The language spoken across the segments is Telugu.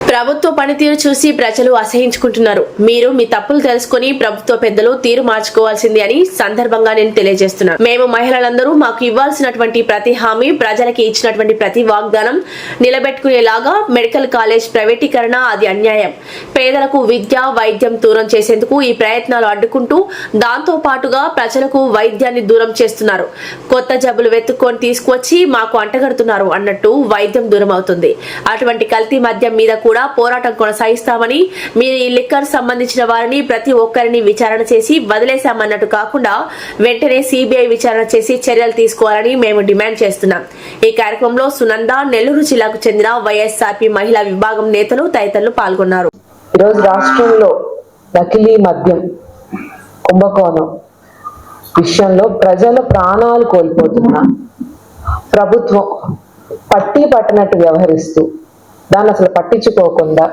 ప్రభుత్వ పనితీరు చూసి ప్రజలు అసహించుకుంటున్నారు. మీరు మీ తప్పులు తెలుసుకుని ప్రభుత్వ పెద్దలు తీరు మార్చుకోవాల్సింది అని సందర్భంగా నేను తెలియజేస్తున్నాను మేము మహిళలందరూ మాకు ఇవ్వాల్సినటువంటి ప్రతి హామీ ప్రజలకి ఇచ్చినటువంటి ప్రతి వాగ్దానం నిలబెట్టుకునేలాగా మెడికల్ కాలేజ్ ప్రైవేటీకరణ అది అన్యాయం. పేదలకు విద్య వైద్యం దూరం చేసేందుకు ఈ ప్రయత్నాలు అడ్డుకుంటూ దాంతో పాటుగా ప్రజలకు వైద్యాన్ని దూరం చేస్తున్నారు. కొత్త జబ్బులు వెతుక్కొని తీసుకువచ్చి మాకు అంటగడుతున్నారు అన్నట్టు వైద్యం దూరం అవుతుంది అటువంటి కల్తీ మద్యం మీద కూడా పోరాటం కొనసాగిస్తామని మీరు ఈ లిక్కర్ సంబంధించిన వారిని ప్రతి ఒక్కరిని విచారణ చేసి వదిలేశామన్నట్టు కాకుండా వెంటనే సిబిఐ విచారణ చేసి చర్యలు తీసుకోవాలని మేము డిమాండ్ చేస్తున్నాం. ఈ కార్యక్రమంలో సునంద నెల్లూరు జిల్లాకు చెందిన వైఎస్ఆర్పి మహిళా విభాగం నేతలు తదితరులు పాల్గొన్నారు. ఈరోజు రాష్ట్రంలో నకిలీ మద్యం కుంభకోణం విషయంలో ప్రజల ప్రాణాలు కోల్పోతున్నా ప్రభుత్వం పట్టి పట్టినట్టు వ్యవహరిస్తూ దాన్ని అసలు పట్టించుకోకుండా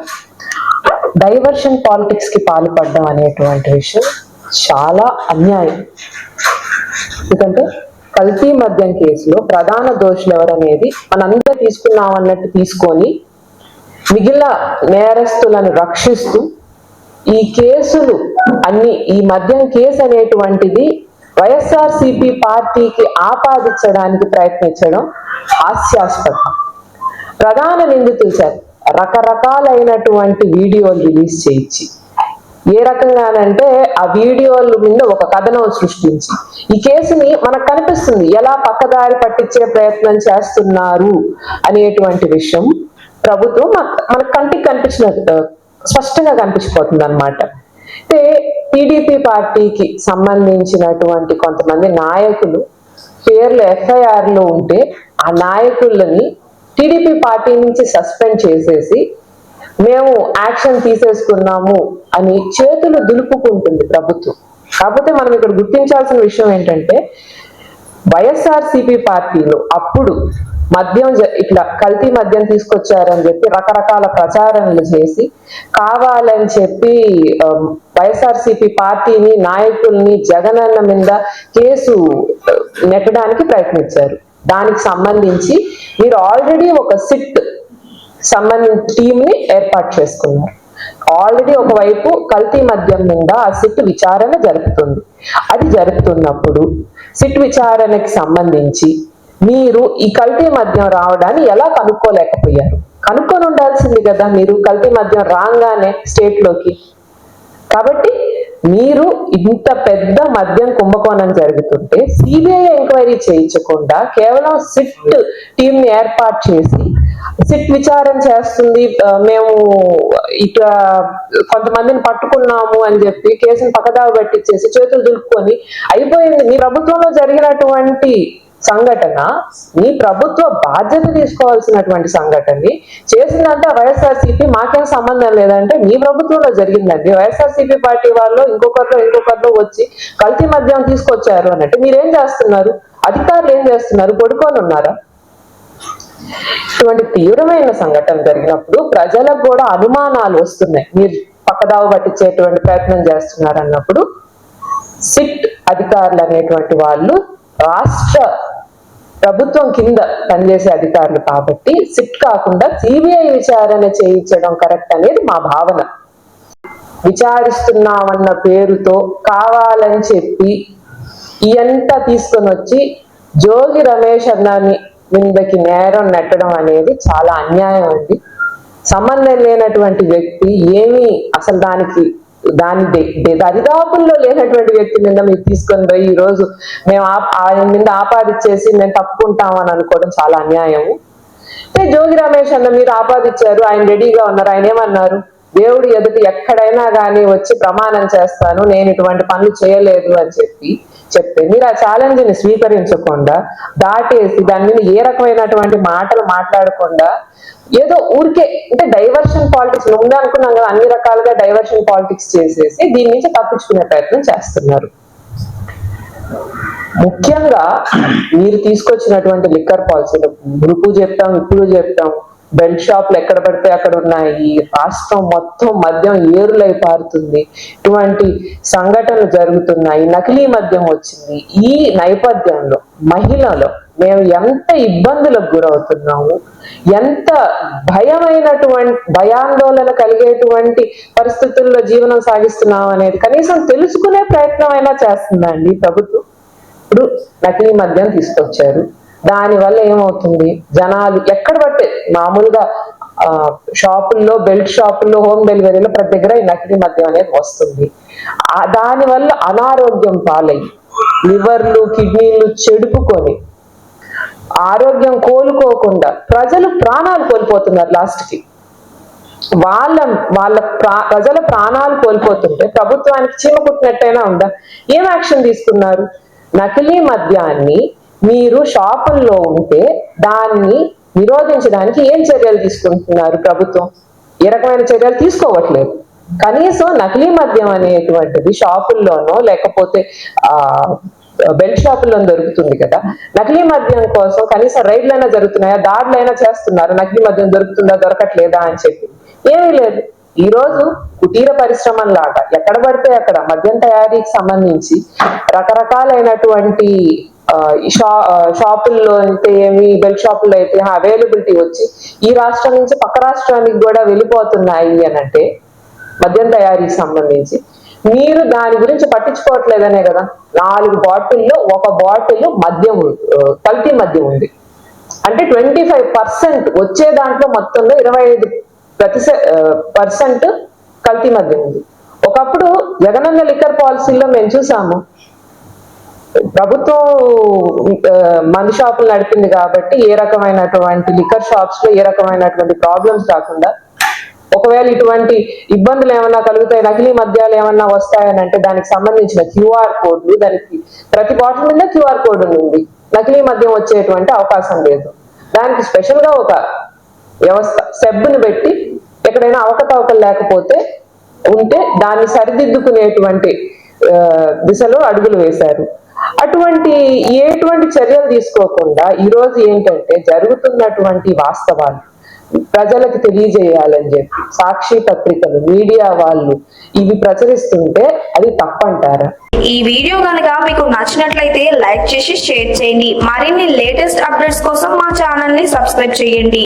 డైవర్షన్ పాలిటిక్స్కి పాల్పడడం అనేటువంటి విషయం చాలా అన్యాయం. ఎందుకంటే కల్తీ మద్యం కేసులో ప్రధాన దోషులు ఎవరనేది మనందరూ తీసుకున్నామన్నట్టు తీసుకొని మిగిలిన నేరస్తులను రక్షిస్తూ ఈ కేసులు అన్ని ఈ మద్యం కేసు అనేటువంటిది వైఎస్ఆర్ సిపి పార్టీకి ఆపాదించడానికి ప్రయత్నించడం హాస్యాస్పదం. ప్రధాన నిందితులు సార్ రకరకాలైనటువంటి వీడియోలు రిలీజ్ చేయించి ఏ రకంగానంటే ఆ వీడియోల మీద ఒక కథనం సృష్టించి ఈ కేసుని మనకు కనిపిస్తుంది ఎలా పక్కదారి పట్టించే ప్రయత్నం చేస్తున్నారు అనేటువంటి విషయం ప్రభుత్వం మన- కంటికి కనిపించిన స్పష్టంగా కనిపించిపోతుంది అనమాట అయితే టీడీపీ పార్టీకి సంబంధించినటువంటి కొంతమంది నాయకులు పేర్లు ఎఫ్ఐఆర్లో ఉంటే ఆ నాయకులని టీడీపీ పార్టీ నుంచి సస్పెండ్ చేసేసి మేము యాక్షన్ తీసేసుకున్నాము అని చేతులు దులుపుకుంటుంది ప్రభుత్వం. కాకపోతే మనం ఇక్కడ గుర్తించాల్సిన విషయం ఏంటంటే వైఎస్ఆర్ సిపి పార్టీలో అప్పుడు మద్యం జ- ఇట్లా కల్తీ మద్యం తీసుకొచ్చారని చెప్పి రకరకాల ప్రచారణలు చేసి కావాలని చెప్పి వైఎస్ఆర్సీపీ పార్టీని నాయకుల్ని జగనన్న మీద కేసు నెట్టడానికి ప్రయత్నించారు. దానికి సంబంధించి మీరు ఆల్రెడీ ఒక సిట్ సంబంధించిన టీంని ఏర్పాటు చేసుకున్నారు. ఆల్రెడీ ఒకవైపు కల్తీ మద్యం మీద ఆ సిట్ విచారణ జరుపుతుంది. అది జరుపుతున్నప్పుడు సిట్ విచారణకి సంబంధించి మీరు ఈ కల్తీ మద్యం రావడాన్ని ఎలా కనుక్కోలేకపోయారు? కనుక్కొని ఉండాల్సింది కదా మీరు కల్తీ మద్యం రాగానే స్టేట్లోకి కాబట్టి మీరు ఇంత పెద్ద మద్యం కుంభకోణం జరుగుతుంటే సిబిఐ ఎంక్వైరీ చేయించకుండా కేవలం సిట్ టీమ్ ఏర్పాటు చేసి సిట్ విచారం చేస్తుంది. మేము ఇట్లా కొంతమందిని పట్టుకున్నాము అని చెప్పి కేసును పక్కదావ పట్టించేసి చేతులు దులుపుకొని అయిపోయింది. మీ ప్రభుత్వంలో జరిగినటువంటి సంఘటన మీ ప్రభుత్వ బాధ్యత తీసుకోవాల్సినటువంటి సంఘటనని చేసిందంటే వైఎస్ఆర్సీపీ మాకేం సంబంధం లేదంటే మీ ప్రభుత్వంలో జరిగిందండి. వైఎస్ఆర్సీపీ పార్టీ వాళ్ళు ఇంకొకరిలో ఇంకొకరిలో వచ్చి కల్తీ మద్యం తీసుకొచ్చారు అన్నట్టు మీరేం చేస్తున్నారు? అధికారులు ఏం చేస్తున్నారు? పడుకొని ఉన్నారా? ఇటువంటి తీవ్రమైన సంఘటన జరిగినప్పుడు ప్రజలకు కూడా అనుమానాలు వస్తున్నాయి. మీరు పక్కదావ పట్టించేటువంటి ప్రయత్నం చేస్తున్నారు అన్నప్పుడు సిట్ అధికారులు అనేటువంటి వాళ్ళు రాష్ట్ర ప్రభుత్వం కింద పనిచేసే అధికారులు కాబట్టి సిట్ కాకుండా సిబిఐ విచారణ చేయించడం కరెక్ట్ అనేది మా భావన. విచారిస్తున్నామన్న పేరుతో కావాలని చెప్పి ఇయంతా తీసుకొని వచ్చి జోగి రమేష్ అన్నాని మీదకి నేరం నెట్టడం అనేది చాలా అన్యాయం అండి. సంబంధం లేనటువంటి వ్యక్తి ఏమీ అసలు దానికి దాని దరిదాపుల్లో లేనటువంటి వ్యక్తి నిన్న మీరు తీసుకొని పోయి ఈ రోజు మేము ఆయన మీద ఆపాదిచ్చేసి మేము తప్పుకుంటామని అనుకోవడం చాలా అన్యాయము అయితే జోగి రమేష్ అన్న మీరు ఆపాదిచ్చారు ఆయన రెడీగా ఉన్నారు ఆయన ఏమన్నారు? దేవుడు ఎదుటి ఎక్కడైనా కానీ వచ్చి ప్రమాణం చేస్తాను నేను ఇటువంటి పనులు చేయలేదు అని చెప్పి చెప్తే మీరు ఆ ఛాలెంజ్ని స్వీకరించకుండా దాటేసి దాని మీద ఏ రకమైనటువంటి మాటలు మాట్లాడకుండా ఏదో ఊరికే అంటే డైవర్షన్ పాలిటిక్స్ ముందే అనుకున్నాం కదా అన్ని రకాలుగా డైవర్షన్ పాలిటిక్స్ చేసేసి దీని నుంచి తప్పించుకునే ప్రయత్నం చేస్తున్నారు. ముఖ్యంగా మీరు తీసుకొచ్చినటువంటి లిక్కర్ పాలసీలు మురుపు చెప్తాం ఇప్పుడు చెప్తాం బెల్ట్ షాపులు ఎక్కడ పడితే అక్కడ ఉన్నాయి రాష్ట్రం మొత్తం మద్యం ఏరులై పారుతుంది. ఇటువంటి సంఘటనలు జరుగుతున్నాయి. నకిలీ మద్యం వచ్చింది. ఈ నేపథ్యంలో మహిళలు మేము ఎంత ఇబ్బందులకు గురవుతున్నాము? ఎంత భయమైనటువంటి భయాందోళన కలిగేటువంటి పరిస్థితుల్లో జీవనం సాగిస్తున్నాం అనేది కనీసం తెలుసుకునే ప్రయత్నం అయినా చేస్తుందండి ప్రభుత్వం? ఇప్పుడు నకిలీ మద్యం తీసుకొచ్చారు. దానివల్ల ఏమవుతుంది? జనాలు ఎక్కడ పడితే మామూలుగా షాపుల్లో బెల్ట్ షాపుల్లో హోమ్ డెలివరీలో ప్రతి దగ్గర ఈ నకిలీ మద్యం అనేది వస్తుంది. దానివల్ల అనారోగ్యం పాలై లివర్లు కిడ్నీలు చెడుపుకొని ఆరోగ్యం కోలుకోకుండా ప్రజలు ప్రాణాలు కోల్పోతున్నారు లాస్ట్కి వాళ్ళ వాళ్ళ ప్రా ప్రజల ప్రాణాలు కోల్పోతుంటే ప్రభుత్వానికి చీమ కుట్టినట్టయినా ఉందా? ఏం యాక్షన్ తీసుకున్నారు? నకిలీ మద్యాన్ని మీరు షాపుల్లో ఉంటే దాన్ని నిరోధించడానికి ఏం చర్యలు తీసుకుంటున్నారు ప్రభుత్వం? ఏ రకమైన చర్యలు తీసుకోవట్లేదు. కనీసం నకిలీ మద్యం అనేటువంటిది షాపుల్లోనో లేకపోతే ఆ బెల్ట్ షాపుల్లో దొరుకుతుంది కదా. నకిలీ మద్యం కోసం కనీసం రైడ్లైనా జరుగుతున్నాయా? దాడులైనా చేస్తున్నారు. నకిలీ మద్యం దొరుకుతుందా దొరకట్లేదా అని చెప్పి. ఏమీ లేదు. ఈ రోజు కుటీర పరిశ్రమలాగా ఎక్కడ పడితే అక్కడ మద్యం తయారీకి సంబంధించి రకరకాలైనటువంటి షా షాపుల్లో అయితే ఏమి బెల్ట్ షాపుల్లో అయితే అవైలబిలిటీ వచ్చి ఈ రాష్ట్రం నుంచి పక్క రాష్ట్రానికి కూడా వెళ్ళిపోతున్నాయి అని అంటే మద్యం తయారీకి సంబంధించి మీరు దాని గురించి పట్టించుకోవట్లేదనే కదా. నాలుగు బాటిల్లో ఒక బాటిల్ మద్యం కల్తీ మద్యం ఉంది. అంటే ట్వంటీ ఫైవ్ పర్సెంట్ వచ్చే దాంట్లో మొత్తంలో ఇరవై ఐదు ప్రతి పర్సెంట్ కల్తీ మద్యం ఉంది. ఒకప్పుడు జగనన్న లిక్కర్ పాలసీలో మేము చూసాము. ప్రభుత్వం మందు షాపులు నడిపింది కాబట్టి ఏ రకమైనటువంటి లిక్కర్ షాప్స్లో ఏ రకమైనటువంటి ప్రాబ్లమ్స్ రాకుండా ఒకవేళ ఇటువంటి ఇబ్బందులు ఏమన్నా కలుగుతాయి నకిలీ మద్యాలు ఏమన్నా వస్తాయని అంటే దానికి సంబంధించిన క్యూఆర్ కోడ్లు దానికి ప్రతి బాటిల్ మీద క్యూఆర్ కోడ్ ఉంది నకిలీ మద్యం వచ్చేటువంటి అవకాశం లేదు. దానికి స్పెషల్గా ఒక వ్యవస్థ సెబ్బుని పెట్టి ఎక్కడైనా అవకతవకలు లేకపోతే ఉంటే దాన్ని సరిదిద్దుకునేటువంటి దిశలో అడుగులు వేశారు. అటువంటి ఎటువంటి చర్యలు తీసుకోకుండా ఈ రోజు ఏంటంటే జరుగుతున్నటువంటి వాస్తవాలు ప్రజలకు తెలియజేయాలని చెప్పి సాక్షి పత్రికలు మీడియా వాళ్ళు ఇవి ప్రచురిస్తుంటే అది తప్పంటారా? ఈ వీడియో కనుక మీకు నచ్చినట్లయితే లైక్ చేసి షేర్ చేయండి. మరిన్ని లేటెస్ట్ అప్డేట్స్ కోసం మా ఛానల్ని సబ్స్క్రైబ్ చేయండి.